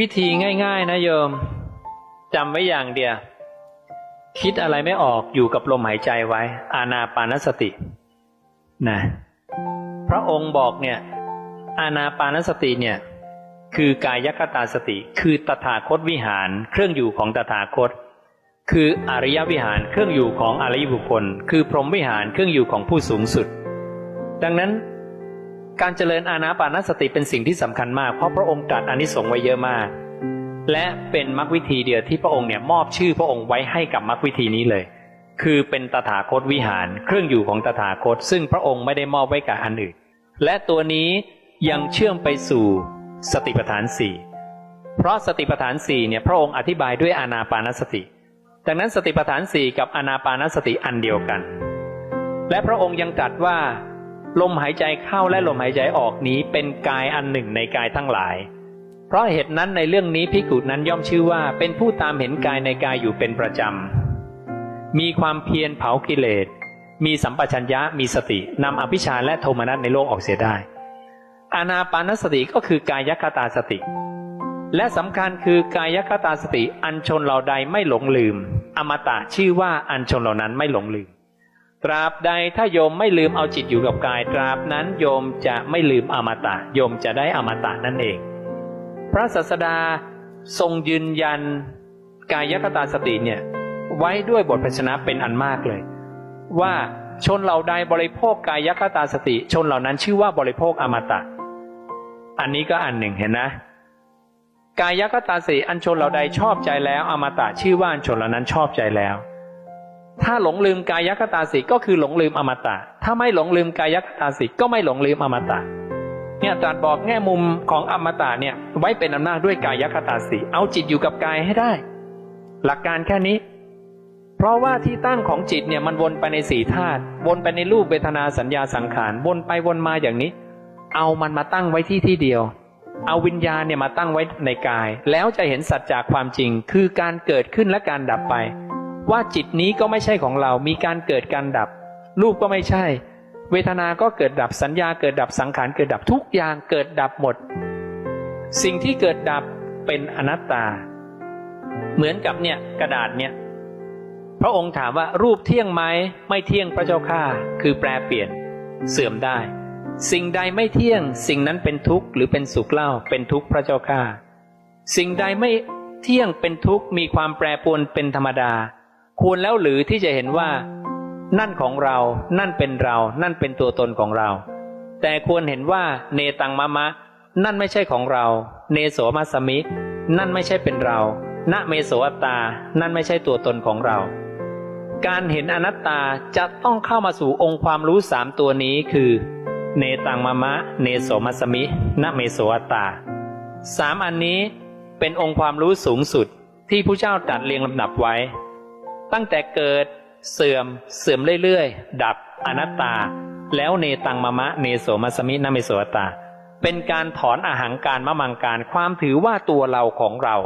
วิธีง่าย ๆ นะโยมจำไว้อย่างเดียวคิดอะไรไม่ออกอยู่กับลมหายใจไว้ อานาปานสตินะพระองค์บอกเนี่ยอานาปานสติเนี่ยคือกายคตาสติ คือตถาคตวิหาร เครื่องอยู่ของตถาคต คืออริยวิหารเครื่องอยู่ของอริยบุคคล คือพรหมวิหารเครื่องอยู่ของผู้สูงสุด ดังนั้น การเจริญอานาปานสติเป็นสิ่งที่สำคัญมาก เพราะพระองค์ตรัสอนิสงส์ไว้เยอะมาก และเป็นมรรควิธีเดียวที่พระองค์เนี่ยมอบชื่อพระองค์ไว้ให้กับมรรควิธีนี้เลย คือเป็นตถาคตวิหาร เครื่องอยู่ของตถาคต ซึ่งพระองค์ไม่ได้มอบไว้กับอันอื่น และตัวนี้ยังเชื่อมไปสู่สติปัฏฐานสี่เพราะสติปัฏฐานสี่เนี่ยพระองค์อธิบายด้วยอานาปานสติ ดังนั้นสติปัฏฐานสี่กับอานาปานสติอันเดียวกัน และพระองค์ยังตรัสว่า ลมหายใจเข้าและลมหายใจออกนี้เป็นกายอันหนึ่งในกายทั้งหลาย เพราะเหตุนั้นในเรื่องนี้พิกุนั้นย่อมชื่อว่า เป็นผู้ตามเห็นกายในกายอยู่เป็นประจำ มีความเพียรเผากิเลส มีสัมปชัญญะมีสตินำอภิชาและโทมนัสในโลกออกเสียได้ อานาปานสติก็คือกายคตาสติ และสำคัญคือกายคตาสติอันชนเราใดไม่หลงลืม อมตะชื่อว่าอันชนเหล่านั้นไม่หลงลืม ตราบใดถ้าโยมไม่ลืมเอาจิตอยู่กับกาย ตราบนั้นโยมจะไม่ลืมอมตะ โยมจะได้อมตะนั่นเอง พระศาสดาทรงยืนยันกายคตาสติเนี่ยไว้ด้วยบทพชนะเป็นอันมากเลย ว่าชนเหล่าใดบริโภคกายคตาสติ ชนเหล่านั้นชื่อว่าบริโภคอมตะ อันนี้ก็อันหนึ่งเห็นนะ กายคตาสติอันชนเหล่าใดชอบใจแล้ว อมตะชื่อว่าอันชนเหล่านั้นชอบใจแล้ว ถ้าหลงลืมกายคตาสิก็คือหลงลืมอมตะ ถ้าไม่หลงลืมกายคตาสิก็ไม่หลงลืมอมตะ เนี่ยตรัสบอกแง่มุมของอมตะเนี่ยไว้เป็นอำนาจด้วยกายคตาสิเอาจิตอยู่กับกายให้ได้ หลักการแค่นี้ เพราะว่าที่ตั้งของจิตเนี่ยมันวนไปในสี่ธาตุวนไปในรูปเวทนาสัญญาสังขารวนไปวนมาอย่างนี้ เอามันมาตั้งไว้ที่ที่เดียว เอาวิญญาณเนี่ยมาตั้งไว้ในกาย แล้วจะเห็นสัจจากความจริง คือการเกิดขึ้นและการดับไป ว่าจิตนี้ก็ไม่ใช่ของเรา มีการเกิดการดับ รูปก็ไม่ใช่ เวทนา ก็เกิดดับ สัญญา เกิดดับ สังขาร เกิดดับ ทุกอย่างเกิดดับหมด สิ่งที่เกิดดับเป็นอนัตตา เหมือนกับเนี่ยกระดาษเนี่ย พระองค์ถามว่ารูปเที่ยงไหม ไม่เที่ยงพระเจ้าข้า คือแปรเปลี่ยน เสื่อมได้ สิ่งใดไม่เที่ยง สิ่งนั้นเป็นทุกข์หรือเป็นสุขเล่า เป็นทุกข์พระเจ้าข้า สิ่งใดไม่เที่ยงเป็นทุกข์ มีความแปรปรวนเป็นธรรมดา ควรแล้วหรือที่จะเห็นว่า นั่นของเรา นั่นเป็นเรา นั่นเป็นตัวตนของเรา แต่ควรเห็นว่าเนตังมะมะ นั่นไม่ใช่ของเรา เนโสมัสมิ นั่นไม่ใช่เป็นเราณเมโสอัตตา นั่นไม่ใช่ตัวตนของเรา การเห็นอนัตตาจะต้องเข้ามาสู่องค์ความรู้สามตัวนี้คือ เนตังมะมะ เนโสมัสมิณเมโสอัตตาสามอันนี้เป็นองค์ความรู้สูงสุดที่ผู้เจ้าตรัดเรียงลำดับไว้ ตั้งแต่เกิดเสื่อมเสื่อมเรื่อยๆ ดับอนัตตา แล้วเนตังมะมะเนโสมัสมิณเมโสอัตตา เป็นการถอนอาหังการมะมังการความถือว่าตัวเราของเรา